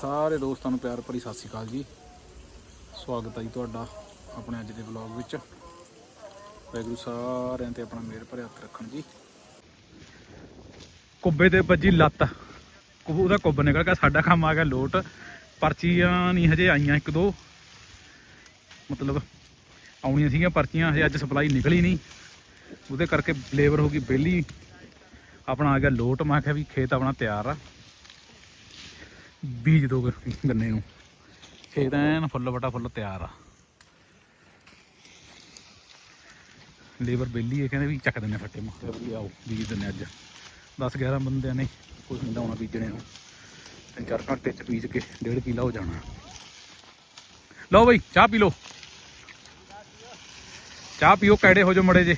ਸਾਰੇ ਦੋਸਤਾਂ ਨੂੰ ਪਿਆਰ ਭਰੀ ਸਤਿ ਸ਼੍ਰੀ ਅਕਾਲ ਜੀ। ਸਵਾਗਤ ਹੈ ਜੀ ਤੁਹਾਡਾ ਆਪਣੇ ਅੱਜ ਦੇ ਵਲੌਗ ਵਿੱਚ। ਵਾਹਿਗੁਰੂ ਸਾਰਿਆਂ ਤੇ ਆਪਣਾ ਮਿਹਰ ਭਰਿਆ ਹੱਥ ਰੱਖਣ ਜੀ। ਕੁੱਬੇ ਤੇ ਵੱਜੀ ਲੱਤ। ਉਹਦਾ ਕੁੱਬ ਨਿਕਲ ਗਿਆ, ਸਾਡਾ ਕੰਮ ਆ ਗਿਆ ਲੋਟ। ਪਰਚੀਆਂ ਨਹੀਂ ਹਜੇ ਆਈਆਂ ਇੱਕ ਦੋ। ਮਤਲਬ ਆਉਣੀਆਂ ਸੀਗੀਆਂ ਪਰਚੀਆਂ, ਹਜੇ ਅੱਜ ਸਪਲਾਈ ਨਿਕਲੀ ਨਹੀਂ। ਉਹਦੇ ਕਰਕੇ ਲੇਬਰ ਹੋ ਗਈ ਵਿਹਲੀ। ਆਪਣਾ ਆ ਗਿਆ ਲੋਟ, ਮੈਂ ਕਿਹਾ ਵੀ ਖੇਤ ਆਪਣਾ ਤਿਆਰ ਆ। ਬੀਜ ਦੋ ਗੰਨੇ ਨੂੰ। ਖੇਤ ਐਨ ਫੁੱਲ ਬਟਾ ਫੁੱਲ ਤਿਆਰ ਆ। ਲੇਬਰ ਬੇਲੀ ਹੈ ਕਹਿੰਦੇ ਵੀ ਚੱਕ ਦਿੰਨੇ ਫੱਟੇ ਮੈਂ ਵੀ ਆਓ, ਬੀਜ ਦਿੰਨੇ ਅੱਜ। 10 11 ਬੰਦਿਆਂ ਨੇ ਕੁਝ ਹੁੰਦਾ ਹੋਣਾ ਬੀਜਣੇ ਨੂੰ। ਤਿੰਨ ਚਾਰ ਘੰਟੇ ਚ ਬੀਜ ਕੇ ਡੇਢ ਕਿਲਾ ਹੋ ਜਾਣਾ। ਲਓ ਬਈ, ਚਾਹ ਪੀ ਲਓ। ਚਾਹ ਪੀਓ, ਕੈੜੇ ਹੋ ਜੋ ਮੜੇ ਜੇ।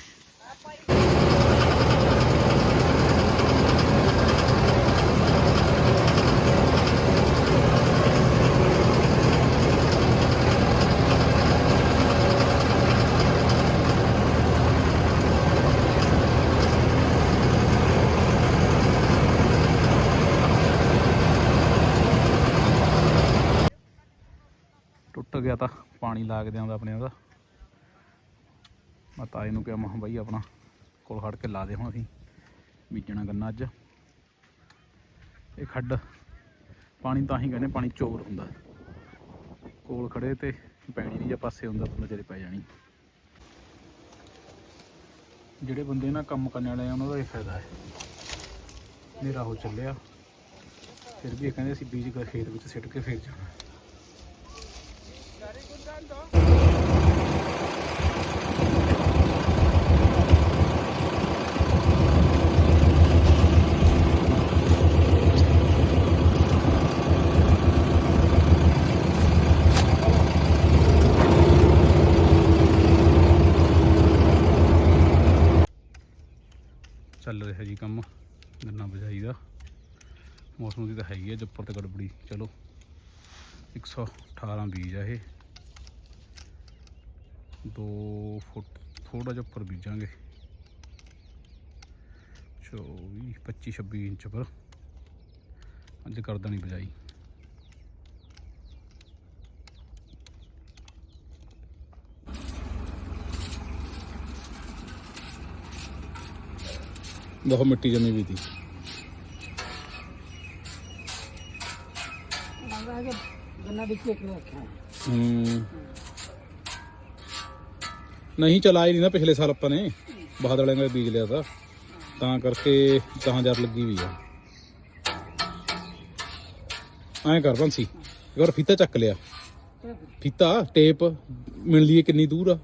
ਗਿਆ ਤਾਂ ਪਾਣੀ ਲਾਗ ਦਿਆਂਦਾ ਆਪਣੇ ਉਹਦਾ। ਮੈਂ ਤਾਏ ਨੂੰ ਕਿਹਾ ਮਹਾਂ ਬਾਈ ਆਪਣਾ ਕੋਲ ਖੜ ਕੇ ਲਾ ਦੇ ਹੁਣ ਅਸੀਂ, ਬੀਜਣਾ ਗੰਨਾ ਅੱਜ। ਇਹ ਖੱਡ ਪਾਣੀ ਤਾਂ ਹੀ ਕਹਿੰਦੇ ਪਾਣੀ ਚੋਰ ਹੁੰਦਾ। ਕੋਲ ਖੜੇ ਤੇ ਪੈਣੀ ਨਹੀਂ ਜਾਂ ਪਾਸੇ ਹੁੰਦਾ, ਤਾਂ ਨਜ਼ਰੇ ਪੈ ਜਾਣੀ। ਜਿਹੜੇ ਬੰਦੇ ਨਾ ਕੰਮ ਕਰਨ ਵਾਲੇ ਆ, ਉਹਨਾਂ ਦਾ ਇਹ ਫਾਇਦਾ ਹੈ। ਹਨੇਰਾ ਹੋ ਚੱਲਿਆ, ਫਿਰ ਵੀ ਇਹ ਕਹਿੰਦੇ ਅਸੀਂ ਬੀਜ ਕੇ ਖੇਤ ਵਿੱਚ ਸਿੱਟ ਕੇ ਫੇਰ ਜਾਣਾ। ਚੱਲ ਰਿਹਾ ਜੀ ਕੰਮ, ਗੰਨਾ ਬਜਾਈ ਦਾ। ਮੌਸਮ ਦੀ ਤਾਂ ਹੈਗੀ ਆ ਜੱਪਰ ਤੇ ਗੜਬੜੀ। ਚਲੋ 118 ਬੀਜ ਆ ਇਹ। ਦੋ ਫੁੱਟ ਥੋੜਾ ਜਿਹਾ ਉੱਪਰ ਬੀਜਾਂਗੇ। 24 25 26 ਇੰਚ ਪਰ ਅੱਜ ਕਰਦਾ ਨਹੀਂ ਬਜਾਈ। ਬਹੁਤ ਮਿੱਟੀ ਜਮੀ ਵੀ ਸੀ ਗੰਨਾ ਵਿੱਚ ਇੱਕ ਰੱਖਿਆ। ਹੂੰ। ਨਹੀਂ, ਚਲਾਈ ਨਹੀਂ ਨਾ ਪਿਛਲੇ ਸਾਲ ਆਪਾਂ ਨੇ। ਬਾਦਲ ਵਾਲਿਆਂ ਨੇ ਬੀਜ ਲਿਆ ਤਾਂ। ਤਾਂ ਕਰਕੇ ਤਾਂ 10000 ਲੱਗੀ ਵੀ ਆ। ਐਂ ਕਰ ਬੰਸੀ, ਇੱਕ ਵਾਰ ਫੀਤਾ ਚੱਕ ਲਿਆ। ਫੀਤਾ, ਟੇਪ ਮਿਲਦੀ ਲਈਏ ਕਿੰਨੀ ਦੂਰ ਆ।